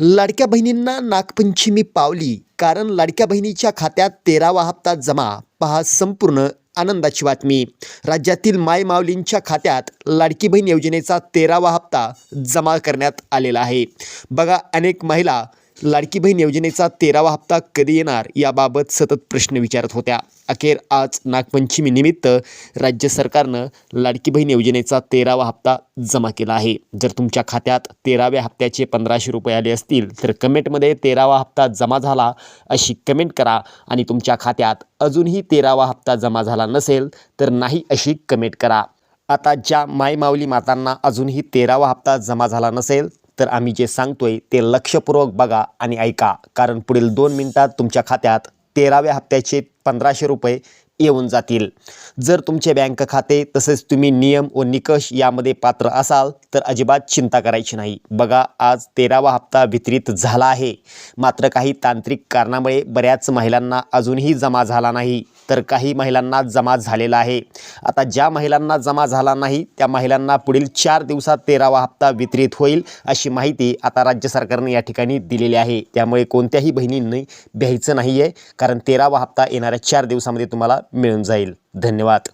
लाडक्या बहिणींना नागपंचमी पावली कारण लाडक्या बहिणीच्या खात्यात तेरावा हप्ता जमा. पहा संपूर्ण आनंदाची बातमी. राज्यातील माय माऊलींच्या खात्यात लाडकी बहीण योजनेचा तेरावा हप्ता जमा करण्यात आलेला आहे. बघा अनेक महिला लाडकी बहीण योजनेचा तेरावा हप्ता कधी येणार याबाबत सतत प्रश्न विचारत होत्या. अखेर आज नागपंचमीनिमित्त राज्य सरकारनं लाडकी बहीण योजनेचा तेरावा हप्ता जमा केला आहे. जर तुमच्या खात्यात तेराव्या हप्त्याचे पंधराशे रुपये आले असतील तर कमेंटमध्ये तेरावा हप्ता जमा झाला अशी कमेंट करा आणि तुमच्या खात्यात अजूनही तेरावा हप्ता जमा झाला नसेल तर नाही अशी कमेंट करा. आता ज्या माय माऊली मातांना अजूनही तेरावा हप्ता जमा झाला नसेल तर आम्ही जे सांगतोय ते लक्षपूर्वक बघा आणि ऐका. कारण पुढील दोन मिनिटात तुमच्या खात्यात तेराव्या हप्त्याचे पंधराशे रुपये येऊन जातील. जर तुमचे बँक खाते तसेच तुम्ही नियम व निकष यामध्ये पात्र असाल तर अजिबात चिंता करायची नाही. बघा आज तेरावा हप्ता वितरित झाला आहे. मात्र काही तांत्रिक कारणामुळे बऱ्याच महिलांना अजूनही जमा झाला नाही. तर काही महिलांना जमा झालेला आहे. आता ज्या महिलांना जमा झाला नाही त्या महिलांना पुढील चार दिवसात तेरावा हप्ता वितरित होईल अशी माहिती आता राज्य सरकारने या ठिकाणी दिलेली आहे. त्यामुळे कोणत्याही बहिणींनी भ्यायचं नाही आहे कारण तेरावा हप्ता येणाऱ्या चार दिवसामध्ये तुम्हाला मिळून जाईल. धन्यवाद.